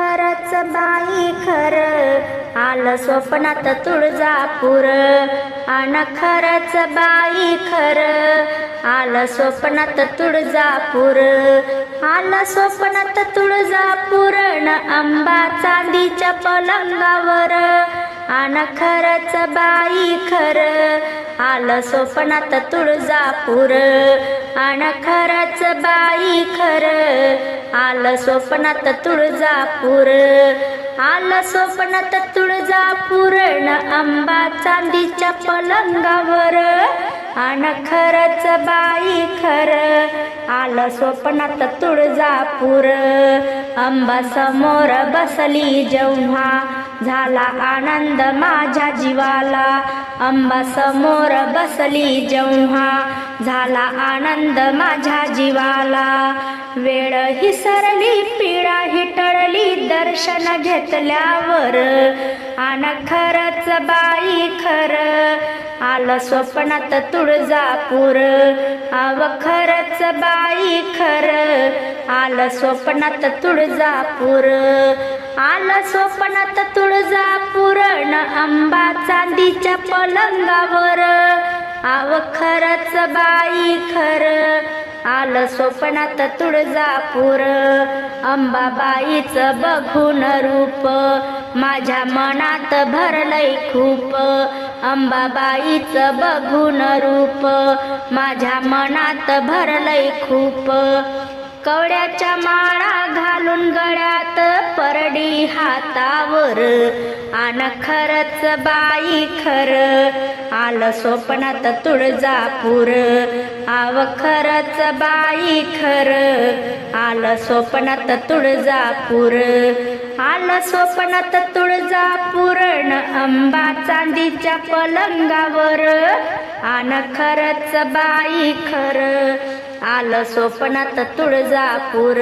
खरच बाई खर. आलं स्वप्नात तुळजापूर. अन खरच बाई खर. आलं स्वप्नात तुळजापूर. आलं स्वप्नात तुळजापूर न आंबा चांदीच्या पलंगावर. अन खरच बाई खर. आलं स्वप्नात तुळजापूर. अन खरच बाई खर. आलं स्वप्नात तुळजापूर. आलं स्वप्नात तुळजापूर न आंबा चांदीच्या पलंगावर. आण खरच बाई खर आलं स्वप्नात तुळजापूर. आंबा समोर बसली जेव्हा झाला आनंद माझ्या जीवाला. आंबा समोर बसली जेव्हा झाला आनंद माझ्या जीवाला. वेळ ही सरली पिढा ही टळली दर्शन घेतल्यावर. आण खरच बाई खर आलं स्वप्नात तुळजापूर. आव खरच बाई खर आलं स्वप्नात तुळजापूर. आलं स्वप्नात तुळजापूर न आंबा चांदीच्या पलंगावर. आव खरच बाई खर आलं स्वप्नात तुळजापूर. अंबाबाईचं बघून रूप. माझ्या मनात भरलंय खूप. अंबाबाईचं बघून रूप. माझ्या मनात भरलंय खूप. कवड्याच्या माळा घालून गळ्यात परडी हातावर. आण खरच बाई खर आलं स्वप्नात तुळजापूर. आव खरच बाई खर आलं स्वप्नात तुळजापूर. आलं स्वप्नात तुळजापूर न अंबा चांदीच्या पलंगावर. आण खरच बाई खर आलं स्वप्नात तुळजापूर.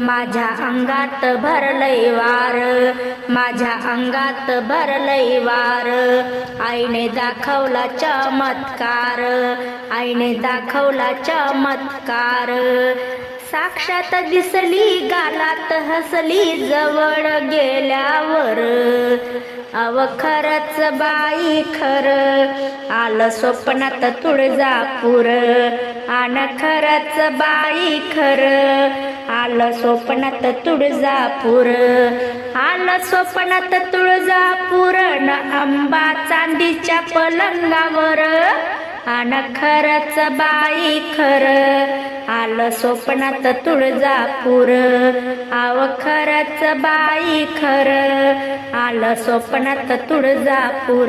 माझ्या अंगात भरलय वार. माझ्या अंगात भरलय वार. आईने दाखवला चमत्कार. आईने दाखवला चमत्कार. साक्षात दिसली गालात हसली जवळ गेल्यावर. अव खरच बाई खर. आलं स्वप्नात तुळजापूर. आण खरच बाई खर. आलं स्वप्नात तुळजापूर. आलं स्वप्नात तुळजापूर. न आंबा चांदीच्या पलंगावर. आण खरच बाई खर. आलं स्वप्नात तुळजापूर. आव खरच बाई खर. आलं स्वप्नात तुळजापूर.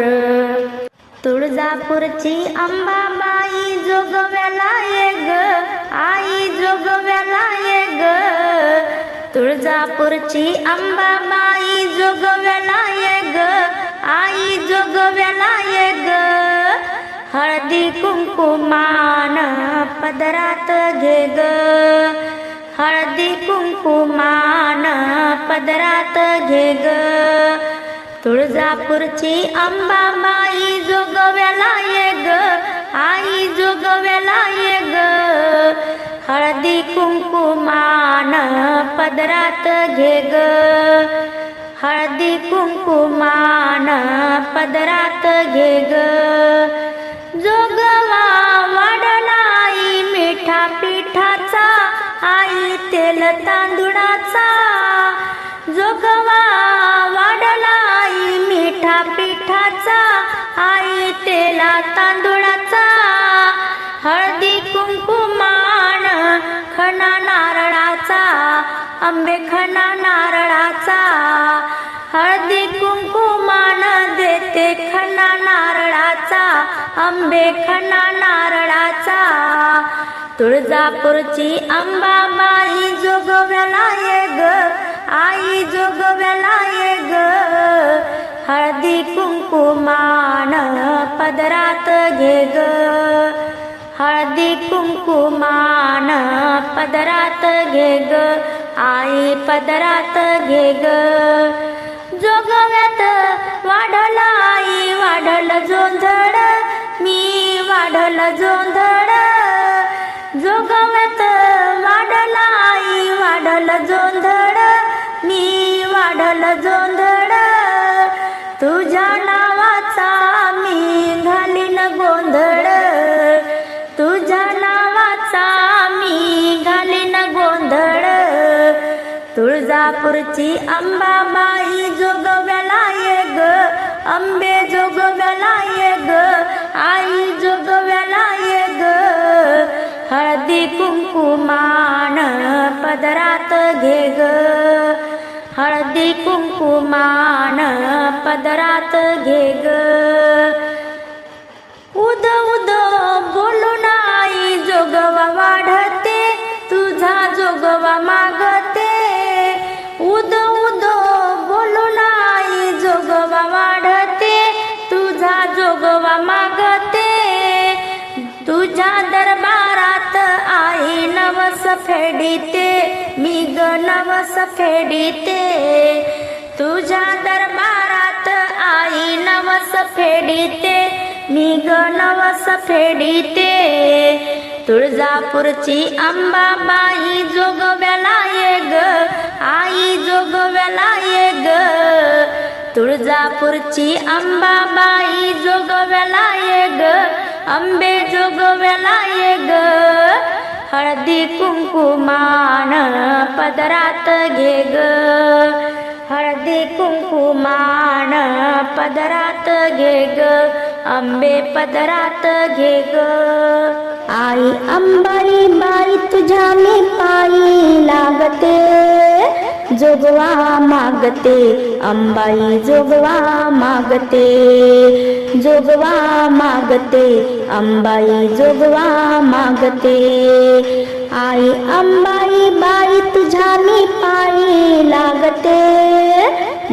तुळजापूरची अंबाबाई जोगव्याला ये ग. आई जोगव्याला ये ग. तुळजापूरची अंबाबाई जोगव्याला ये ग. आई जोगव्याला ये ग. हळदी कुंकुमान पदरात घे ग हळदी कुंकुमान पदरात घे ग तुळजापूरची अंबाबाई जोगव्याला ये ग आई जोगव्याला ये ग हळदी कुंकुमान पदरात घे ग हळदी कुंकुमान पदरात घे ग तांदुळाचा तांदुळाचा जोगवा वाढलाई मिठा पिठाचा. आई तेला तांदुळाचा हळदी कुंकुमान खणा नारळाचा आंबे खणा नारळाचा. हळदी कुंकुमान देते खणा नारळाचा आंबे खणा नारळाचा. तुळजापूरची अंबाबाई जोगव्याला ये ग आई जोगव्याला ये ग. हळदी कुंकुमान पदरात घे ग. हळदी कुंकुमान पदरात घे ग आई पदरात घे ग. जोगव्यात वाढल आई वाढल जोंधळ मी वाढल जोंधळ. जोगव्यात वाढल आई वाढल जोंधळ. मी जोंधळ. तुझ्या नावाचा मी घालीन गोंधळ. तुझ्या नावाचा मी घालीन गोंधळ. तुळजापूरची अंबाबाई जोगव्याला ये ग. अंबे जोगव्याला कुंकुमान पदरात घे ग हळदी कुंकुमान पदरात घे ग उदव नवस फेडिते तुझ्या दरबारात आई नवस फेडिते मी ग नवस फेडिते. तुळजापूरची अंबाबाई जोगव्याला ये ग आई जोगव्याला ये ग. तुळजापूरची अंबाबाई जोगव्याला ये ग अंबे जोगव्याला ये ग. हळदी कुंकुमान पदरात घे ग हळदी कुंकुमान पदरात घे ग आंबे पदरात घे ग आई अंबाई बाई तुझ्या मी पायी लागते. जोगवा मागते अंबाई जोगवा मागते. जोगवा मागते अंबाई जोगवा मागते. आई अंबाई बाई तुझ्या मी पायी लागते.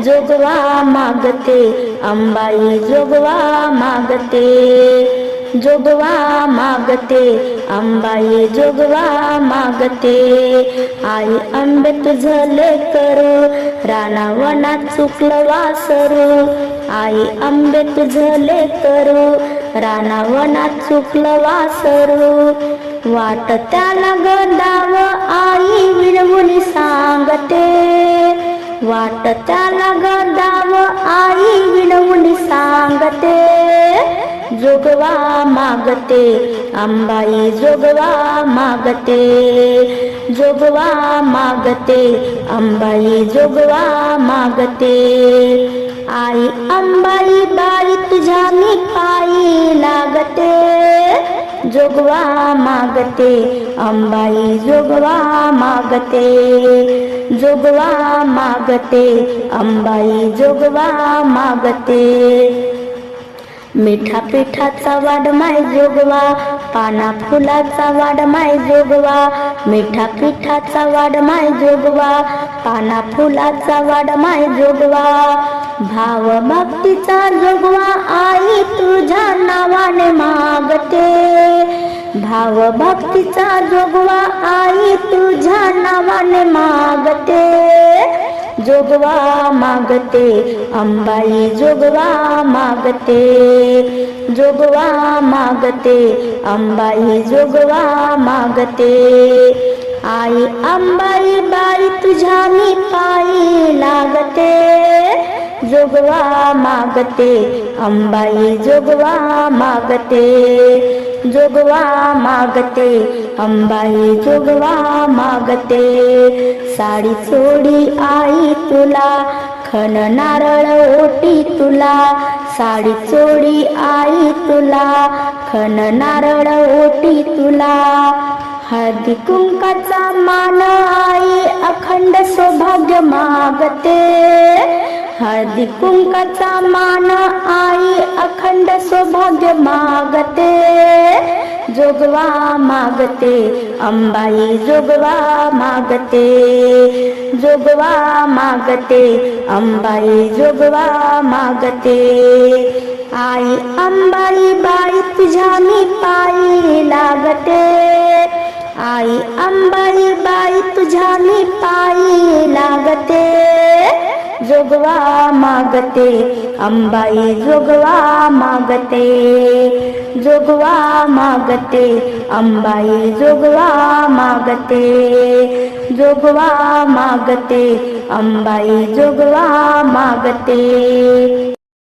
जोगवा मागते अंबाई जोगवा मागते. जोगवा मागते अंबाई जोगवा मागते. आई आंबे झले करू रानावनात चुकलं वासरू. आई आंबे तुझं करू रानावनात चुकलं वासरू. वाट त्याला गदाव आई विरवून सांगते. वाट त्याला गदाव आई मागते. अंबाई जोगवा मागते. जोगवा मागते. अंबाई जोगवा मागते. आई अंबाई बाई तुझ्या मी पायी लागते. जोगवा मागते. अंबाई जोगवा मागते. जोगवा मागते. अंबाई जोगवा मागते. मिठा पिठाचा वाड माय जोगवा पाना फुलाचा वाड माय जोगवा मिठा पिठाचा वाड माय जोगवा पाना फुलाचा वाड माय जोगवा. भाव भक्तीचा जोगवा आई तुझ्या नावाने मागते. भाव भक्तीचा जोगवा आई तुझ्या नावाने मागते. जोगवा मागते अंबाई जोगवा मागते. जोगवा मागते अंबाई जोगवा मागते. आई अंबाई बाई तुझ्या मी पायी लागते. जोगवा मागते अंबाई जोगवा मागते. जोगवा मागते अंबाई जोगवा मागते. साडी चोडी आई तुला खन नारळ ओटी तुला. साडी चोडी आई तुला खन नारळ ओटी तुला. हळदी कुंकाचा मान आई अखंड सौभाग्य मागते. हळदी कुंकाचा मान आई अखंड सौभाग्य मागते. जोगवा मागते अंबाई जोगवा मागते. जोगवा मागते अंबाई जोगवा मागते. आई अंबाई बाई तुझ्या मी पायी लागते. आई अंबाई बाई तुझ्या मी पायी लागते. जोगवा मागते अंबाई जोगवा मागते. जोगवा मागते अंबाई जोगवा मागते. जोगवा मागते अंबाई जोगवा मागते.